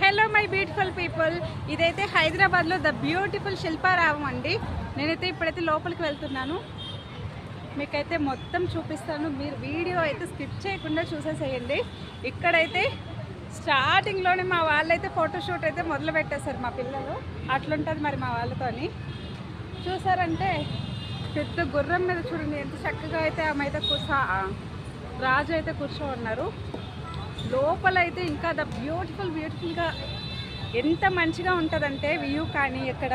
Hello my beautiful people ఇదైతే హైదరాబాద్లో the beautiful శిల్పారావం అండి. నేనైతే ఇప్పుడైతే లోపలికి వెళ్తున్నాను. మీకైతే మొత్తం చూపిస్తాను. మీరు వీడియో అయితే స్కిప్ చేయకుండా చూసేసేయండి. ఇక్కడైతే స్టార్టింగ్లోనే మా వాళ్ళైతే ఫోటోషూట్ అయితే మొదలు పెట్టేశారు మా పిల్లలు. అట్లుంటుంది మరి మా వాళ్ళతోని. చూసారంటే పెద్ద గుర్రం మీద చూడండి ఎంత చక్కగా అయితే ఆమె అయితే కూర్చో రాజు అయితే కూర్చో ఉన్నారు. లోపల అయితే ఇంకా ద బ్యూటిఫుల్ బ్యూటిఫుల్గా ఎంత మంచిగా ఉంటుందంటే వ్యూ కానీ ఇక్కడ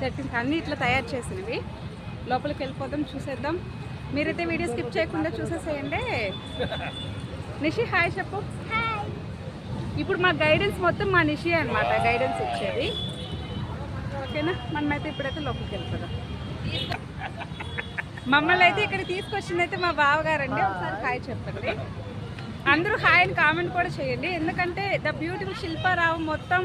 సెట్టింగ్స్ అన్నీ ఇట్లా తయారు చేసినవి. లోపలికి వెళ్ళిపోదాం చూసేద్దాం. మీరైతే వీడియో స్కిప్ చేయకుండా చూసేసేయండి. నిషి హాయ్ చెప్పు. ఇప్పుడు మా గైడెన్స్ మొత్తం మా నిషి అనమాట గైడెన్స్ ఇచ్చేది. ఓకేనా? మనమైతే ఇప్పుడైతే లోపలికి వెళ్ళిపోదాం. మమ్మల్ని అయితే ఇక్కడ తీసుకొచ్చింది అయితే మా బావగారండి. ఒకసారి హాయ్ చెప్పండి. అందరూ హాయ్ అని కామెంట్ కూడా చేయండి. ఎందుకంటే ద బ్యూటిఫుల్ శిల్పారావు మొత్తం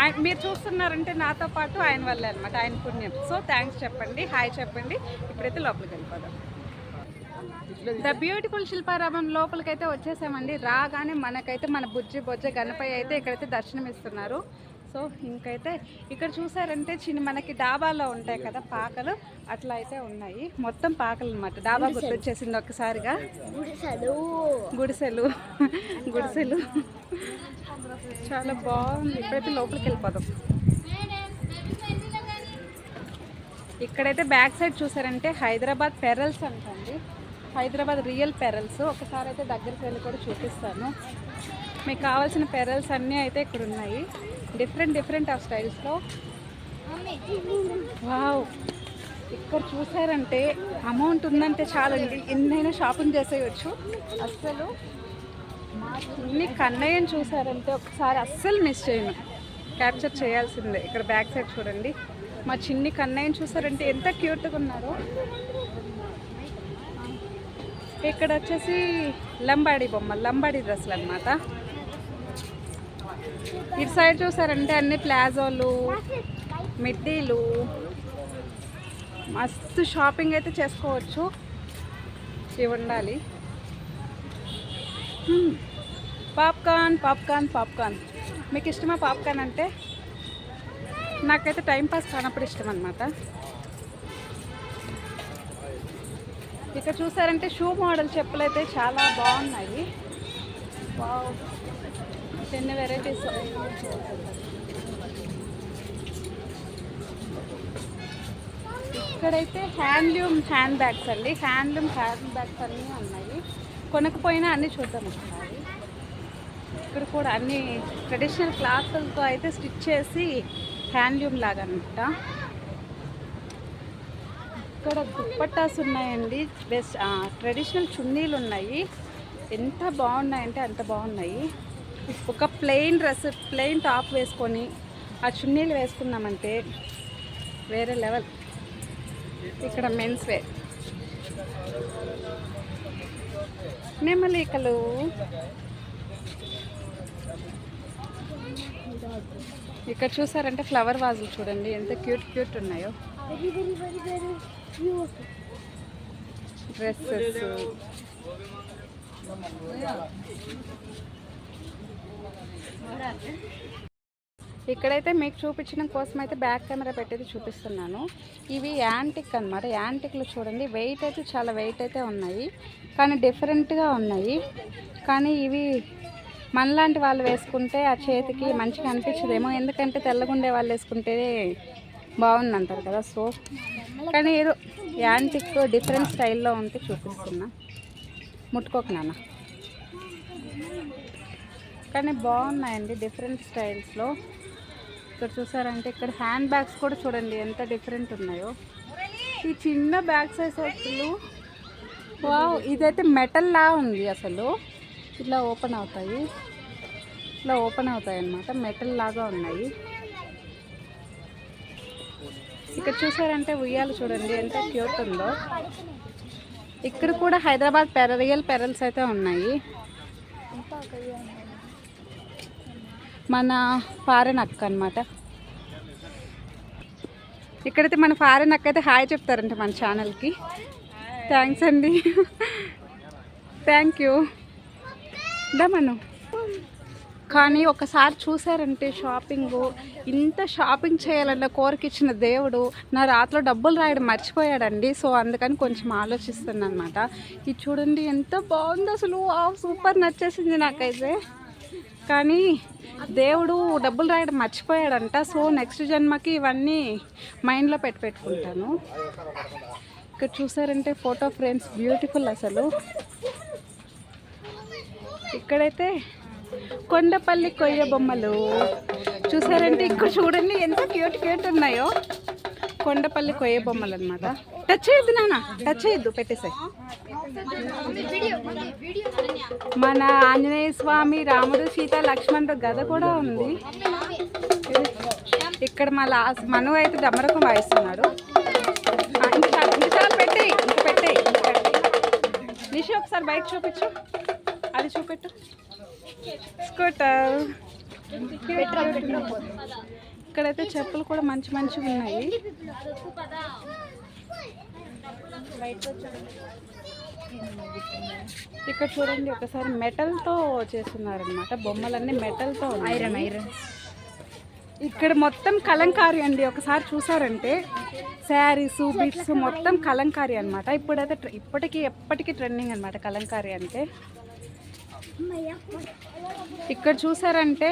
ఆయన మీరు చూస్తున్నారంటే నాతో పాటు ఆయన వల్లే అనమాట ఆయన పుణ్యం. సో థ్యాంక్స్ చెప్పండి హాయ్ చెప్పండి. ఇప్పుడైతే లోపలికి వెళ్ళిపోదాం. ద బ్యూటిఫుల్ శిల్పారామం లోపలికైతే వచ్చేసామండి. రాగానే మనకైతే మన బుజ్జి బొజ్జ గణపయ్య అయితే ఇక్కడైతే దర్శనం ఇస్తున్నారు సో ఇంకైతే ఇక్కడ చూసారంటే చిన్న మనకి డాబాలో ఉంటాయి కదా పాకలు. అట్లా అయితే ఉన్నాయి. మొత్తం పాకలు అనమాట డాబా గుర్తొచ్చేసింది ఒక్కసారిగా. గుడిసెలు. గుడిసెలు. చాలా బాగుంది. ఇప్పుడైతే లోపలికి వెళ్ళిపోదాం. ఇక్కడైతే బ్యాక్ సైడ్ చూసారంటే హైదరాబాద్ పెరల్స్ అంటండి. Hyderabad real pearls. ఒకసారి అయితే దగ్గరికి వెళ్ళి కూడా చూపిస్తాను. మీకు కావాల్సిన పెరల్స్ అన్నీ అయితే ఇక్కడ ఉన్నాయి డిఫరెంట్ డిఫరెంట్ ఆఫ్ స్టైల్స్లో వావ్ ఇక్కడ చూసారంటే అమౌంట్ ఉందంటే చాలండి. ఎన్నైనా షాపింగ్ చేసేయచ్చు. అస్సలు మా చిన్ని కన్నయ్యని చూసారంటే ఒకసారి అస్సలు మిస్ చేయను. క్యాప్చర్ చేయాల్సిందే. ఇక్కడ బ్యాక్ సైడ్ చూడండి. మా చిన్ని కన్నయ్యని చూసారంటే ఎంత క్యూట్గా ఉన్నారో. ఇక్కడ వచ్చేసి లంబాడి బొమ్మ లంబాడి డ్రెస్సులు అనమాట ఇటు సైడ్ చూసారంటే అన్ని ప్లాజోలు మిడ్డీలు. మస్తు షాపింగ్ అయితే చేసుకోవచ్చు. ఇవి ఉండాలి. Popcorn popcorn popcorn. మీకు ఇష్టమా పాప్కార్న్ అంటే? నాకైతే టైంపాస్ కానప్పుడు ఇష్టం అనమాట ఇక్కడ చూసారంటే షూ మోడల్ చెప్పులు అయితే చాలా బాగున్నాయి. వావ్. ఎన్ని వెరైటీస్ ఇక్కడైతే హ్యాండ్లూమ్ హ్యాండ్ బ్యాగ్స్ అండి. హ్యాండ్లూమ్ హ్యాండ్ బ్యాగ్స్ అన్నీ ఉన్నాయి. కొనకపోయినా అన్నీ చూద్దాం ఒకసారి. ఇక్కడ కూడా అన్ని ట్రెడిషనల్ క్లాత్లతో అయితే స్టిచ్ చేసి హ్యాండ్లూమ్ లాగా అనమాట ఇక్కడ దుప్పట్టాస్ ఉన్నాయండి. బెస్ట్ ట్రెడిషనల్ చున్నీలు ఉన్నాయి ఎంత బాగున్నాయంటే అంత బాగున్నాయి. ఒక ప్లెయిన్ డ్రెస్ ప్లెయిన్ టాప్ వేసుకొని ఆ చున్నీలు వేసుకున్నామంటే వేరే లెవెల్ ఇక్కడ మెన్స్ వేర్ నెమలికలు. ఇక్కడ చూసారంటే ఫ్లవర్ వాజులు చూడండి ఎంత క్యూట్ క్యూట్ ఉన్నాయో. డ్రెస్సెస్ ఇక్కడైతే మీకు చూపించడం కోసం అయితే బ్యాక్ కెమెరా పెట్టేది చూపిస్తున్నాను. ఇవి యాంటిక్ అనమాట యాంటిక్లు చూడండి. వెయిట్ అయితే చాలా వెయిట్ అయితే ఉన్నాయి. కానీ డిఫరెంట్గా ఉన్నాయి. కానీ ఇవి మనలాంటి వాళ్ళు వేసుకుంటే ఆ చేతికి మంచిగా అనిపించదేమో. ఎందుకంటే తెల్లగుండే వాళ్ళు వేసుకుంటే బాగుంది అంటారు కదా. సో కానీ ఏదో యాంటిక్ డిఫరెంట్ స్టైల్లో ఉంటే చూపిస్తున్నా. ముట్టుకోకు నాన్న. కానీ బాగున్నాయండి డిఫరెంట్ స్టైల్స్లో ఇక్కడ చూసారంటే ఇక్కడ హ్యాండ్ బ్యాగ్స్ కూడా చూడండి ఎంత డిఫరెంట్ ఉన్నాయో. ఈ చిన్న బ్యాగ్ సైజ్ అసలు. వా ఇదైతే మెటల్ లా ఉంది అసలు. ఇట్లా ఓపెన్ అవుతాయి. ఇట్లా ఓపెన్ అవుతాయి అన్నమాట మెటల్ లాగా ఉన్నాయి. ఇక్కడ చూసారంటే ఉయ్యాలు చూడండి ఎంత క్యూట్ ఉందో. ఇక్కడ కూడా హైదరాబాద్ పెర రియల్ పెరల్స్ అయితే ఉన్నాయి. మన ఫారెన్ అక్క అనమాట ఇక్కడైతే మన ఫారెన్ అక్క అయితే హాయ్ చెప్తారంట మన ఛానల్కి. థ్యాంక్స్ అండి. Thank you. దామను కానీ ఒకసారి చూసారంటే షాపింగ్ ఇంత షాపింగ్ చేయాలన్న కోరికిచ్చిన దేవుడు నా రాత్రిలో డబ్బులు రాయడం మర్చిపోయాడండి. సో అందుకని కొంచెం ఆలోచిస్తున్నాను అనమాట ఇది చూడండి ఎంత బాగుంది అసలు. సూపర్ నచ్చేసింది నాకైతే. కానీ దేవుడు డబ్బులు రాయడం మర్చిపోయాడంట. సో నెక్స్ట్ జన్మకి ఇవన్నీ మైండ్లో పెట్టి పెట్టుకుంటాను. ఇక్కడ చూసారంటే ఫోటో ఫ్రేమ్స్ బ్యూటిఫుల్ అసలు. ఇక్కడైతే కొండపల్లి కొయ్య బొమ్మలు. చూసారంటే ఇక్కడ చూడండి ఎంత క్యూట్ క్యూట్ ఉన్నాయో. కొండపల్లి కొయ్య బొమ్మలు అనమాట టచ్ చేయొద్దు నాన్న టచ్ చేయొద్దు పెట్టేసాయి. మన ఆంజనేయ స్వామి రాముడు సీత లక్ష్మణుడు గద కూడా ఉంది. ఇక్కడ మా లాస్ట్ మను అయితే డమరకం వాయిస్తున్నాడు. ఆ, పెట్టేయి ఇంక పెట్టేయి. నిషి ఒకసారి బైక్ చూపించు. అది చూపెట్టు. స్కూటర్. ఇక్కడైతే చెప్పులు కూడా మంచి మంచిగా ఉన్నాయి. ఇక్కడ చూడండి ఒకసారి మెటల్తో చేస్తున్నారనమాట బొమ్మలన్నీ మెటల్తో ఐరన్ ఐరన్. ఇక్కడ మొత్తం కలంకారీ అండి. ఒకసారి చూసారంటే శారీస్ బిట్స్ మొత్తం కలంకారీ అనమాట ఇప్పుడైతే ఇప్పటికీ ఎప్పటికీ ట్రెండింగ్ అనమాట కలంకారీ అంటే. ఇక్కడ చూసారంటే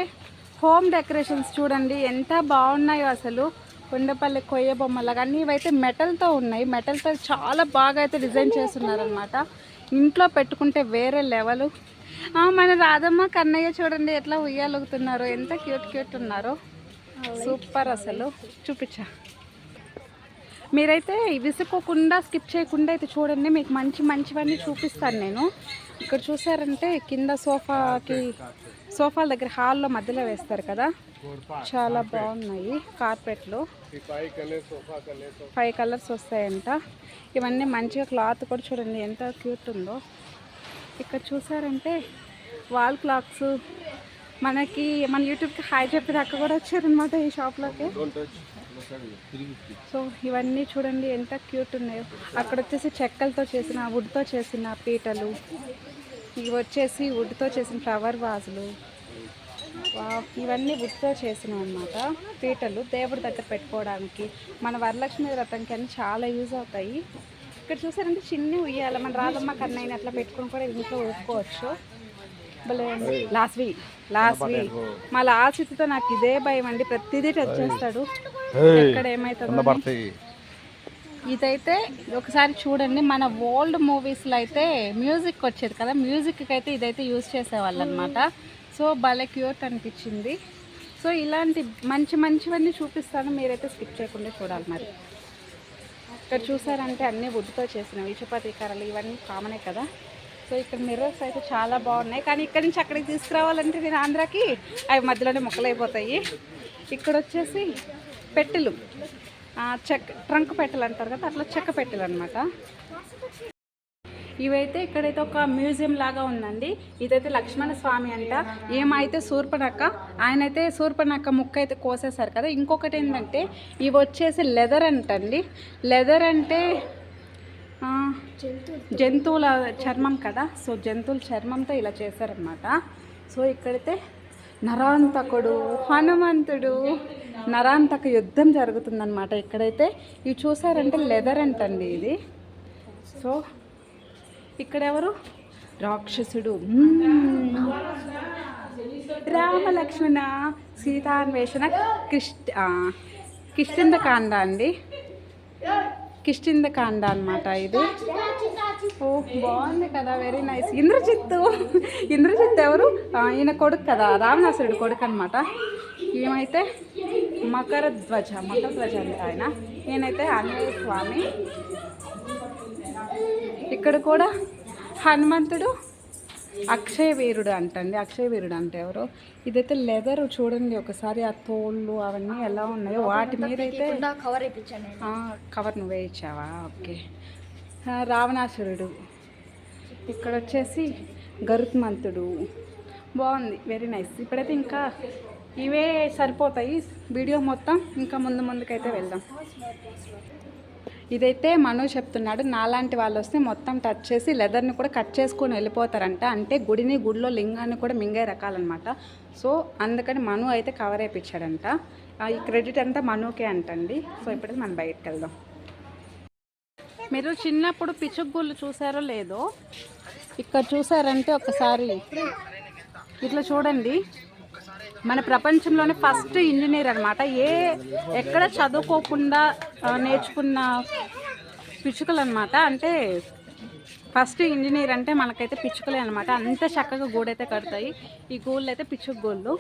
హోమ్ డెకరేషన్స్ చూడండి ఎంత బాగున్నాయో అసలు. కొండపల్లి కొయ్య బొమ్మలాగా. అన్నీ ఇవైతే మెటల్తో ఉన్నాయి. మెటల్తో చాలా బాగా అయితే డిజైన్ చేస్తున్నారనమాట ఇంట్లో పెట్టుకుంటే వేరే లెవెల్ మన రాధమ్మ కన్నయ్య చూడండి ఎట్లా ఉయ్యాలుగుతున్నారో. ఎంత క్యూట్ క్యూట్ ఉన్నారో. సూపర్ అసలు. చూపించా. మీరైతే విసుక్కోకుండా స్కిప్ చేయకుండా అయితే చూడండి. మీకు మంచి మంచివన్నీ చూపిస్తాను నేను. ఇక్కడ చూసారంటే కింద సోఫాకి సోఫాల దగ్గర హాల్లో మధ్యలో వేస్తారు కదా. చాలా బాగున్నాయి కార్పెట్లు. ఫైవ్ కలర్స్ వస్తాయంట. ఇవన్నీ మంచిగా క్లాత్ కూడా చూడండి ఎంత క్యూట్ ఉందో. ఇక్కడ చూసారంటే వాల్ క్లాక్స్ మనకి మన యూట్యూబ్కి హాయ్ చెప్పేదాకా కూడా వచ్చారనమాట ఈ షాప్లోకి. సో ఇవన్నీ చూడండి ఎంత క్యూట్ ఉన్నాయో. అక్కడ వచ్చేసి చెక్కలతో చేసిన వుడ్తో చేసిన పీటలు. ఇవి వచ్చేసి వుడ్తో చేసిన ఫ్లవర్ వాజులు వావ్, ఇవన్నీ వుడ్తో చేసిన అనమాట పీటలు దేవుడి దగ్గర పెట్టుకోవడానికి. మన వరలక్ష్మి వ్రతంకి అన్ని చాలా యూజ్ అవుతాయి. ఇక్కడ చూసారంటే చిన్ని ఉయ్యాల. మన రాధమ్మ కన్నయ్యని అట్లా పెట్టుకొని కూడా ఇంట్లో ఊపుకోవచ్చు భలే ఉంది. లాస్వి లాస్వి మా లాస్వితో నాకు ఇదే భయం అండి. ప్రతిదీ టచ్ చేస్తాడు. ఎక్కడ ఏమవుతుందో ఇదైతే ఒకసారి చూడండి. మన ఓల్డ్ మూవీస్లో అయితే మ్యూజిక్ వచ్చేది కదా. మ్యూజిక్కి అయితే ఇదైతే యూజ్ చేసేవాళ్ళు అనమాట సో భలే క్యూట్ అనిపించింది. సో ఇలాంటి మంచి మంచివన్నీ చూపిస్తాను. మీరైతే స్కిప్ చేయకుండా చూడాలి మరి. ఇక్కడ చూసారంటే అన్నీ వుడ్తో చేసినవి చపాతీ కర్రలు ఇవన్నీ కామనే కదా. సో ఇక్కడ మిర్రర్స్ అయితే చాలా బాగున్నాయి. కానీ ఇక్కడి నుంచి అక్కడికి తీసుకురావాలంటే నేను ఆంధ్రాకి అవి మధ్యలోనే మొక్కలైపోతాయి. ఇక్కడ వచ్చేసి పెట్టెలు. చెక్క ట్రంక్ పెట్టెలు అంటారు కదా అట్లా చెక్క పెట్టెలు అనమాట ఇవైతే ఇక్కడైతే ఒక మ్యూజియం లాగా ఉందండి. ఇదైతే లక్ష్మణ స్వామి అంట. ఏమైతే శూర్పణక్క ఆయన అయితే ముక్క అయితే కోసేశారు కదా. ఇంకొకటి ఏంటంటే ఇవి వచ్చేసి లెదర్ అంటండి. లెదర్ అంటే జంతువుల. చర్మం కదా సో జంతువుల చర్మంతో ఇలా చేశారనమాట సో ఇక్కడైతే నరాంతకుడు హనుమంతుడు నరాంతక యుద్ధం జరుగుతుందన్నమాట ఇక్కడైతే. ఇవి చూసారంటే లెదర్ అంటండి ఇది. సో ఇక్కడ ఎవరు రాక్షసుడు. మ్మ్. రామ లక్ష్మణ సీతాన్వేషణ కిష్ట ఆ, కిష్కిందకాండ అండి. కిష్కిందకాండ అన్నమాట ఇది. ఓ బాగుంది కదా వెరీ నైస్ ఇంద్రజిత్తు ఇంద్రజిత్ ఎవరు? ఈయన కొడుకు కదా రావణాసురుడు కొడుకు అనమాట ఏమైతే మకర ధ్వజ మకర ధ్వజ అంటే ఆయన. ఈయనైతే ఆంజనేయ స్వామి. ఇక్కడ కూడా హనుమంతుడు అక్షయ వీరుడు అంటండి. అక్షయ వీరుడు అంటే ఎవరు? ఇదైతే లెదర్ చూడండి ఒకసారి ఆ తోళ్ళు అవన్నీ ఎలా ఉన్నాయో. వాటి మీద అయితే కవర్ కవర్ నువ్వే ఇచ్చావా? ఓకే. రావణాసురుడు. ఇక్కడ వచ్చేసి గరుత్మంతుడు. బాగుంది. వెరీ నైస్ ఇప్పుడైతే ఇంకా ఇవే సరిపోతాయి. వీడియో మొత్తం ఇంకా ముందు ముందుకైతే వెళ్దాం. ఇదైతే మను చెప్తున్నాడు నాలాంటి వాళ్ళు వస్తే మొత్తం టచ్ చేసి లెదర్ని కూడా కట్ చేసుకొని వెళ్ళిపోతారంట. అంటే గుడిని గుడిలో లింగాన్ని కూడా మింగే రకాలన్నమాట. సో అందుకని మను అయితే కవర్ అయిపించాడంట ఆ, ఈ క్రెడిట్ అంతా మనుకే అంటండి. సో ఇప్పుడైతే మనం బయటకు వెళ్దాం. మీరు చిన్నప్పుడు పిచ్చుగుళ్ళు చూసారో లేదో ఇక్కడ చూసారంటే ఒకసారి. ఇట్లా చూడండి. మన ప్రపంచంలోనే ఫస్ట్ ఇంజనీర్ అనమాట ఏ ఎక్కడ చదువుకోకుండా నేర్చుకున్న పిచ్చుకలు అనమాట అంటే ఫస్ట్ ఇంజనీర్ అంటే మనకైతే పిచ్చుకలే అనమాట అంత చక్కగా గూడైతే కడతాయి. ఈ గూళ్ళు అయితే పిచ్చుక గూళ్ళు.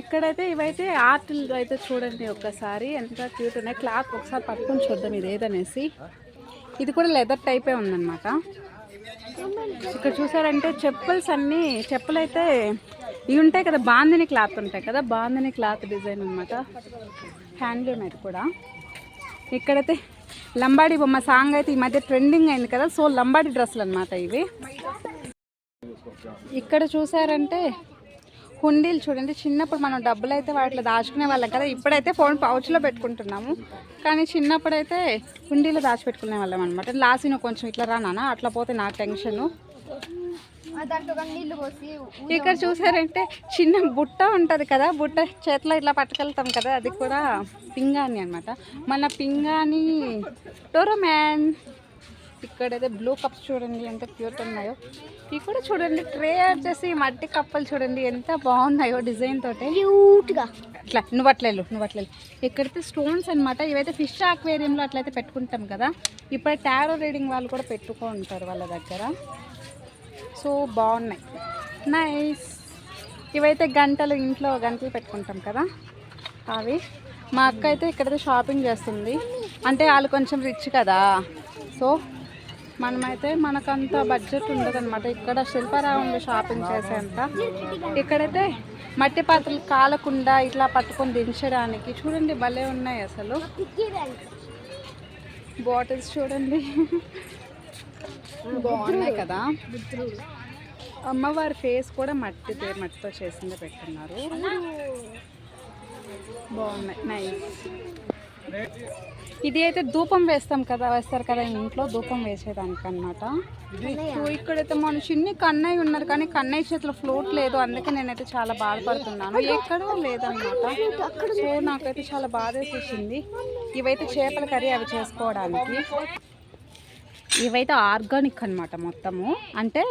ఇక్కడైతే ఇవైతే ఆర్ట్లు అయితే చూడండి ఒక్కసారి. ఎంత క్యూట్ ఉన్నాయి. క్లాత్ ఒకసారి పట్టుకొని చూద్దాం ఇది ఏదనేసి. ఇది కూడా లెదర్ టైపే ఉందన్నమాట. ఇక్కడ చూసారంటే చెప్పుల్స్ అన్నీ చెప్పులు అయితే ఇవి ఉంటాయి కదా బాందిని క్లాత్ ఉంటాయి కదా బాందిని క్లాత్ డిజైన్ అనమాట హ్యాండ్లూమ్ అయితే కూడా. ఇక్కడైతే లంబాడి బొమ్మ సాంగ్ అయితే ఈ మధ్య ట్రెండింగ్ అయింది కదా సో లంబాడి డ్రెస్సులు అనమాట ఇవి. ఇక్కడ చూసారంటే హుండీలు చూడండి చిన్నప్పుడు మనం డబ్బులు అయితే వాటిలో దాచుకునే వాళ్ళం కదా ఇప్పుడైతే ఫోన్ పౌచ్లో పెట్టుకుంటున్నాము. కానీ చిన్నప్పుడైతే హుండీలో దాచిపెట్టుకునే వాళ్ళం అనమాట లాసి నువ్వు కొంచెం ఇట్లా రా నాన్న అట్లా పోతే నాకు టెన్షను. ఇక్కడ చూసారంటే చిన్న బుట్ట ఉంటుంది కదా బుట్ట చేతిలో ఇట్లా పట్టుకెళ్తాం కదా అది కూడా పింగాణి అనమాట మన పింగాణి డోరోమ్యాన్ ఇక్కడైతే బ్లూ కప్స్ చూడండి ఎంత క్యూట్ ఉన్నాయో. ఇవి కూడా చూడండి ట్రే వచ్చేసి మట్టి కప్పలు చూడండి ఎంత బాగున్నాయో డిజైన్ తోటి. క్యూట్గా. అట్లా నువ్వు అట్లా వెళ్ళు నువ్వు. ఇక్కడైతే స్టోన్స్ అనమాట ఇవైతే ఫిష్ ఆక్వేరియంలో అట్లయితే పెట్టుకుంటాం కదా. ఇప్పుడు టారో రీడింగ్ వాళ్ళు కూడా పెట్టుకో ఉంటారు వాళ్ళ దగ్గర. సో బాగున్నాయి. నైస్ ఇవైతే గంటలు ఇంట్లో గంటలు పెట్టుకుంటాం కదా. అవి. మా అక్క అయితే ఇక్కడైతే షాపింగ్ చేస్తుంది. అంటే వాళ్ళు కొంచెం రిచ్ కదా. సో మనమైతే మనకంత బడ్జెట్ ఉండదన్నమాట. ఇక్కడ శిల్పారావంలో షాపింగ్ చేసేంత. ఇక్కడైతే మట్టి పాత్రలు కాలకుండా ఇట్లా పట్టుకొని దించడానికి చూడండి భలే ఉన్నాయి అసలు. బాటిల్స్ చూడండి. బాగున్నాయి కదా. అమ్మవారి ఫేస్ కూడా మట్టి మట్టితో చేసిందే పెట్టున్నారు. బాగున్నాయి. నైస్ ఇది అయితే ధూపం వేస్తాం కదా వేస్తారు కదా ఇంట్లో ధూపం వేసేదానికి అనమాట ఇక్కడైతే మన చిన్ని కన్నయ్య ఉన్నారు కానీ కన్నయ్య చేతిలో ఫ్లోట్ లేదు అందుకే నేనైతే చాలా బాధపడుతున్నాను. ఎక్కడో లేదన్నమాట. సో నాకైతే చాలా బాధ వేసేసింది. ఇవైతే చేపల కర్రీ అవి చేసుకోవడానికి. ఇవైతే ఆర్గానిక్ అన్నమాట మొత్తము. అంటే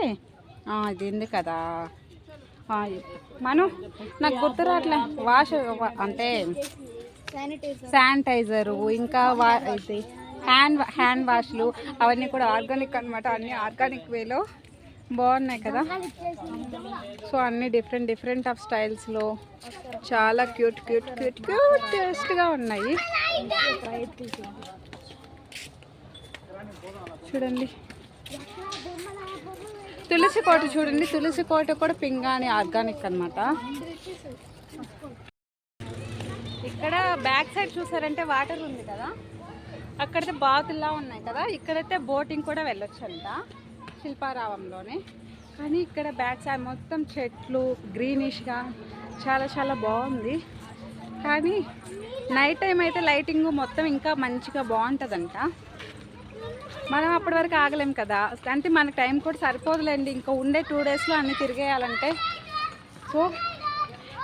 ఇది ఉంది కదా? మనం నాకు గుర్తు రావట్లే. వాష్ అంటే శానిటైజర్ శానిటైజరు ఇంకా వా ఇది హ్యాండ్ హ్యాండ్ వాష్లు అవన్నీ కూడా ఆర్గానిక్ అనమాట అన్నీ ఆర్గానిక్ వేలో బాగున్నాయి కదా. సో అన్ని డిఫరెంట్ డిఫరెంట్ ఆఫ్ స్టైల్స్లో చాలా క్యూట్ క్యూట్ క్యూట్ క్యూట్ టేస్ట్గా ఉన్నాయి. చూడండి. తులసి కోట చూడండి. తులసి కోట కూడా పింగాణి ఆర్గానిక్ అనమాట ఇక్కడ బ్యాక్ సైడ్ చూసారంటే వాటర్ ఉంది కదా? అక్కడైతే బాతుల్లా ఉన్నాయి కదా? ఇక్కడైతే బోటింగ్ కూడా వెళ్ళొచ్చు అంట శిల్పారావంలోనే. కానీ ఇక్కడ బ్యాక్ సైడ్ మొత్తం చెట్లు గ్రీనిష్గా చాలా చాలా బాగుంది. కానీ నైట్ టైం అయితే లైటింగ్ మొత్తం ఇంకా మంచిగా బాగుంటుందంట. మనం అప్పటి వరకు ఆగలేం కదా? అంటే మనకు టైం కూడా సరిపోదులేండి. ఇంకా ఉండే టూ డేస్లో అన్నీ తిరిగేయాలంటే. సో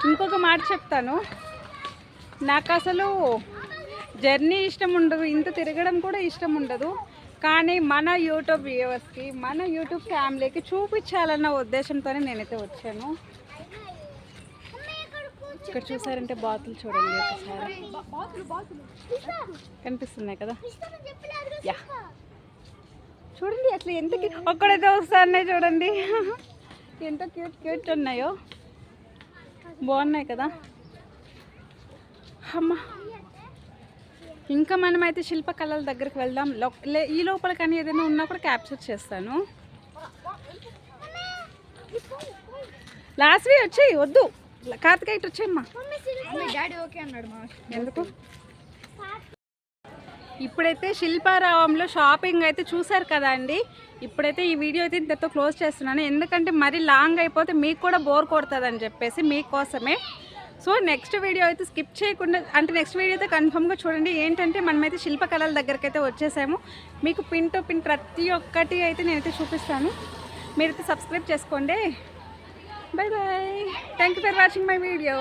ఇంకొక మాట చెప్తాను. నాకు అసలు జర్నీ ఇష్టం ఉండదు. ఇంత తిరగడం కూడా ఇష్టం ఉండదు. కానీ మన యూట్యూబ్ వ్యూవర్స్కి మన యూట్యూబ్ ఫ్యామిలీకి చూపించాలన్న ఉద్దేశంతోనే నేనైతే వచ్చాను. ఇక్కడ చూసారంటే బాతులు చూడండి ఒకసారి. కనిపిస్తున్నాయి కదా? యా. చూడండి అట్లా ఎంత ఒక్కడైతే వస్తున్నాయి చూడండి. ఎంత క్యూట్ క్యూట్ ఉన్నాయో. బాగున్నాయి కదా? అమ్మా. ఇంకా మనమైతే శిల్పకళల దగ్గరికి వెళ్దాం. ఈ లోపల కానీ ఏదైనా ఉన్నా కూడా క్యాప్చర్ చేస్తాను. లాస్ట్వి వచ్చేయి వద్దు. కార్తికేయ ఇటు వచ్చేయమ్మా. డాడీ ఓకే అన్నాడు మా ఎందుకు? ఇప్పుడైతే శిల్పారావంలో షాపింగ్ అయితే చూసారు కదా అండి. ఇప్పుడైతే ఈ వీడియో అయితే ఇంతతో క్లోజ్ చేస్తున్నాను. ఎందుకంటే మరీ లాంగ్ అయిపోతే మీకు కూడా బోర్ కొడుతుంది అని చెప్పేసి మీకోసమే సో నెక్స్ట్ వీడియో అయితే స్కిప్ చేయకుండా అంటే నెక్స్ట్ వీడియో అయితే కన్ఫర్మ్గా చూడండి. ఏంటంటే మనమైతే శిల్పకళల దగ్గరికి అయితే వచ్చేసాము. మీకు పిన్ టు పిన్ ప్రతి ఒక్కటి అయితే నేనైతే చూపిస్తాను. మీరైతే సబ్స్క్రైబ్ చేసుకోండి. Bye bye thank you for watching my video